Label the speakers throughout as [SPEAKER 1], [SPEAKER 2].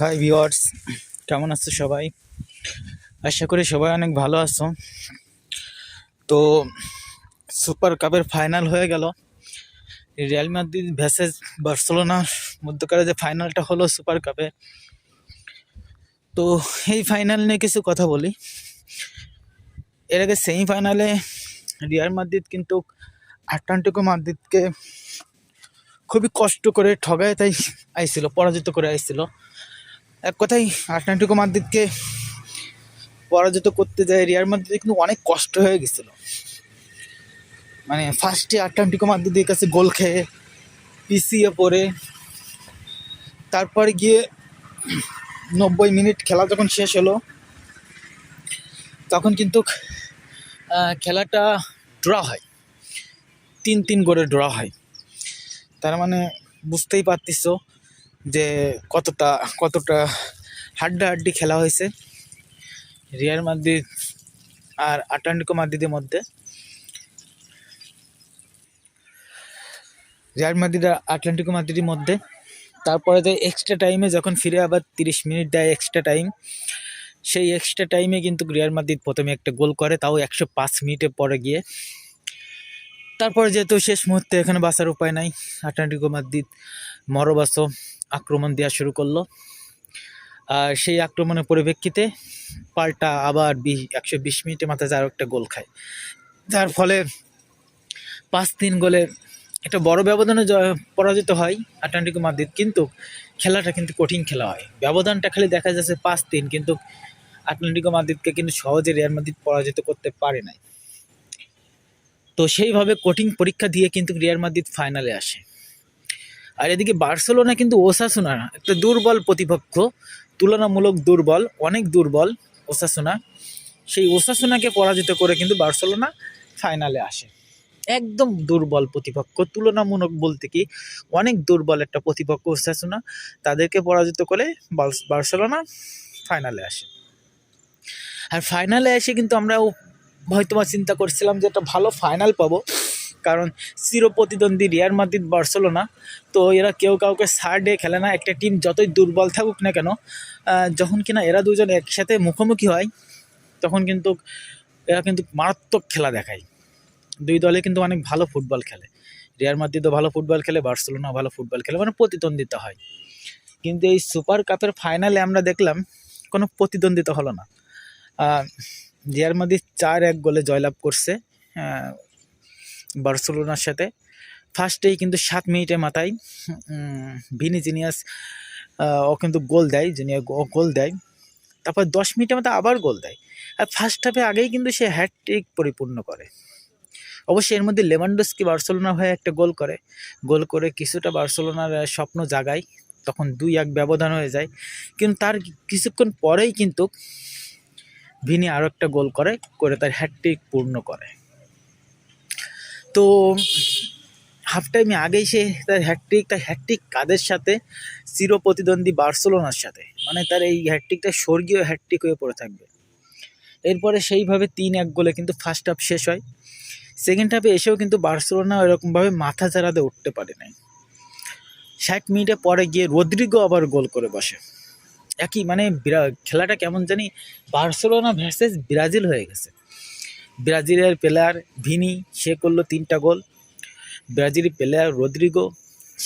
[SPEAKER 1] High viewers কেমন আছো সবাই? আশা করি সবাই অনেক ভালো আছো। তো সুপার কাপের ফাইনাল হয়ে গেল। রিয়াল মাদ্রিদ ভ্যাসেস বার্সেলোনার মধ্যকার যে ফাইনালটা হলো সুপার কাপে তো, এই ফাইনাল নিয়ে কিছু কথা বলি। এর আগে সেমিফাইনালে রিয়াল মাদ্রিদ কিন্তু আটলান্টিকো মাদ্রিদকে খুবই কষ্ট করে ঠগায়, তাই আইছিল, পরাজিত করে আইছিল। এক কথাই আটলান্টিকো মাদ্রিদকে পরাজিত করতে যায় রিয়াল মাদ্রিদ কিন্তু অনেক কষ্ট হয়ে গেছিল। মানে ফার্স্টে আটলান্টিকো মাদ্রিদের কাছে গোল খেয়ে পিছিয়ে পড়ে। তারপরে গিয়ে নব্বই মিনিট খেলা যখন শেষ হলো, তখন কিন্তু খেলাটা ড্র হয়। তিন তিন করে ড্র হয়। তার মানে বুঝতেই পারতিস যে কতটা কতটা হাড্ডাহাড্ডি খেলা হয়েছে রিয়াল মাদ্রিদ আর আটলান্টিকো মাদ্রিদের মধ্যে। রিয়াল মাদ্রিদ আর আটলান্টিকো মাদ্রিদের মধ্যে। তারপরে যে এক্সট্রা টাইমে যখন ফিরে আবার তিরিশ মিনিট দেয় এক্সট্রা টাইম সেই এক্সট্রা টাইমে কিন্তু রিয়াল মাদ্রিদ প্রথমে একটা গোল করে, তাও একশো পাঁচ মিনিটে পরে গিয়ে। তারপরে যেহেতু শেষ মুহূর্তে এখানে বাঁচার উপায় নাই, আটলান্টিকো মাদ্রিদ মরবাসো আক্রমণ দেওয়া শুরু করল। আর সেই আক্রমণের পরিপ্রেক্ষিতে পাল্টা আবার বি একশো বিশ মিনিটের মাথায় যার একটা গোল খায়। যার ফলে পাঁচ তিন গোলে একটা বড় ব্যবধানে পরাজিত হয় আটলান্টিকো মাদ্রিদ, কিন্তু খেলাটা কিন্তু কঠিন খেলা হয়। ব্যবধানটা খালি দেখা যাচ্ছে পাঁচ তিন, কিন্তু আটলান্টিকো মাদ্রিদকে কিন্তু সহজে রিয়াল মাদ্রিদ পরাজিত করতে পারে নাই। তো সেইভাবে কঠিন পরীক্ষা দিয়ে কিন্তু রিয়াল মাদ্রিদ ফাইনালে আসে। আর এদিকে বার্সেলোনা কিন্তু ওসাসুনা, একটা দুর্বল প্রতিপক্ষ, তুলনামূলক দুর্বল, অনেক দুর্বল ওসাসুনা। সেই ওসাসুনাকে পরাজিত করে কিন্তু বার্সেলোনা ফাইনালে আসে। একদম দুর্বল প্রতিপক্ষ, তুলনামূলক বলতে কি, অনেক দুর্বল একটা প্রতিপক্ষ ওসাসুনা। তাদেরকে পরাজিত করে বার্স- বার্সেলোনা ফাইনালে আসে। আর ফাইনালে এসে কিন্তু আমরা হয়তো চিন্তা করছিলাম যে একটা ভালো ফাইনাল পাবো। কারণ চির প্রতিদ্বন্দ্বী রিয়াল মাদ্রিদ, বার্সেলোনা। তো এরা কেউ কাউকে দিয়ে খেলে না। একটা টিম যতই দুর্বল থাকুক না কেন যখন কিনা এরা দুজন একসাথে মুখোমুখি হয়, তখন কিন্তু এরা কিন্তু মারাত্মক খেলা দেখায়। দুই দলে কিন্তু অনেক ভালো ফুটবল খেলে। রিয়াল মাদ্রিদও ভালো ফুটবল খেলে বার্সেলোনা ভালো ফুটবল খেলে মানে প্রতিদ্বন্দ্বিতা হয়। কিন্তু এই সুপার কাপের ফাইনালে আমরা দেখলাম, কোনো প্রতিদ্বন্দ্বিতা হলো না। রিয়াল মাদ্রিদ চার এক গোলে জয়লাভ করছে। বার্সেলোনার সাথে। ফার্স্টেই কিন্তু সাত মিনিটের মাথায় ভিনি জিনিয়াস ও কিন্তু গোল দেয় জিনিয়া ও গোল দেয়। তারপর দশ মিনিটের মাথায় আবার গোল দেয়। আর ফার্স্ট হাফে আগেই কিন্তু সে হ্যাটট্রিক পরিপূর্ণ করে। অবশ্যই এর মধ্যে লেভানডোস্কি বার্সেলোনা হয়ে একটা গোল করে। গোল করে কিছুটা বার্সেলোনার স্বপ্ন জাগায়। তখন দুই এক ব্যবধান হয়ে যায়। কিন্তু তার কিছুক্ষণ পরেই কিন্তু ভিনি আরও একটা গোল করে করে তার হ্যাটট্রিক পূর্ণ করে। তো হাফ টাইমে আগেই সে তার হ্যাটট্রিক তার হ্যাটট্রিক কাদের সাথে? চির প্রতিদ্বন্দ্বী বার্সেলোনার সাথে। মানে তার এই হ্যাটট্রিকটা স্বর্গীয় হ্যাটট্রিক হয়ে পড়ে থাকবে। এরপরে সেইভাবে তিন এক গোলে কিন্তু ফার্স্ট হাফ শেষ হয়। সেকেন্ড হাফে এসেও কিন্তু বার্সেলোনা এরকমভাবে মাথা চারাতে উঠতে পারে নাই। ষাট মিনিটে পরে গিয়ে রদ্রিগো আবার গোল করে বসে। একই মানে খেলাটা কেমন জানি বার্সেলোনা ভার্সেস ব্রাজিল হয়ে গেছে। ব্রাজিলের প্লেয়ার ভিনি, সে করল তিনটা গোল। ব্রাজিলি প্লেয়ার রদ্রিগো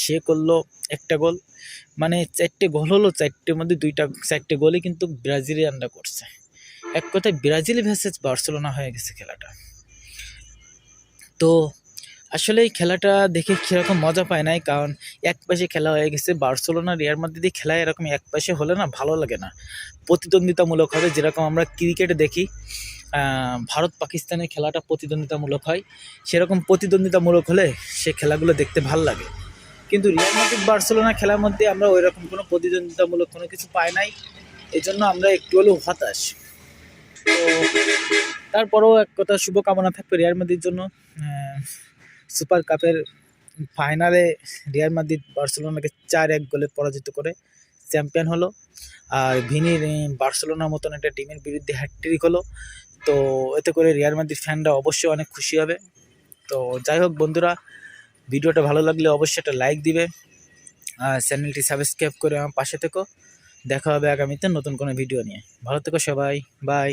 [SPEAKER 1] সে করল একটা গোল। মানে চারটে গোল হলো, চারটের মধ্যে দুইটা, চারটে গোলই কিন্তু ব্রাজিলিয়ানরা করছে। এক কথায় ব্রাজিল ভার্সেস বার্সেলোনা হয়ে গেছে খেলাটা। তো আসলে এই খেলাটা দেখে সেরকম মজা পায় নাই, কারণ এক পাশে খেলা হয়ে গেছে, বার্সেলোনা রিয়ার মধ্যে দিয়ে খেলা এরকম এক পাশে হলে না ভালো লাগে না। প্রতিদ্বন্দ্বিতামূলক হবে, যেরকম আমরা ক্রিকেটে দেখি। ভারত পাকিস্তানের খেলাটা প্রতিদ্বন্দ্বিতামূলক হয়। সেরকম প্রতিদ্বন্দ্বিতামূলক হলে সে খেলাগুলো দেখতে ভালো লাগে। কিন্তু রিয়াল মাদ্রিদ বার্সেলোনা খেলার মধ্যে আমরা ওই রকম কোনো প্রতিদ্বন্দ্বিতামূলক কোনো কিছু পাই নাই। এই জন্য আমরা একটু হলেও হতাশ। তো তারপরেও এক কথা, শুভকামনা থাকবে রিয়াল মাদ্রিদের জন্য। সুপার কাপের ফাইনালে রিয়াল মাদ্রিদ বার্সেলোনাকে চার এক গোলে পরাজিত করে চ্যাম্পিয়ন হলো। আর ভিনির বার্সেলোনার মতন একটা টিমের বিরুদ্ধে হ্যাট্রিক হলো। তো এতে করে রিয়াল মাদ্রিদ ফ্যানরা অবশ্যই অনেক খুশি হবে। তো যাই হোক বন্ধুরা, ভিডিওটা ভালো লাগলে অবশ্যই একটা লাইক দিবে আর চ্যানেলটি সাবস্ক্রাইব করে আমার পাশে থেকো। দেখা হবে আগামীতে নতুন কোনো ভিডিও নিয়ে। ভালো থেকো সবাই বাই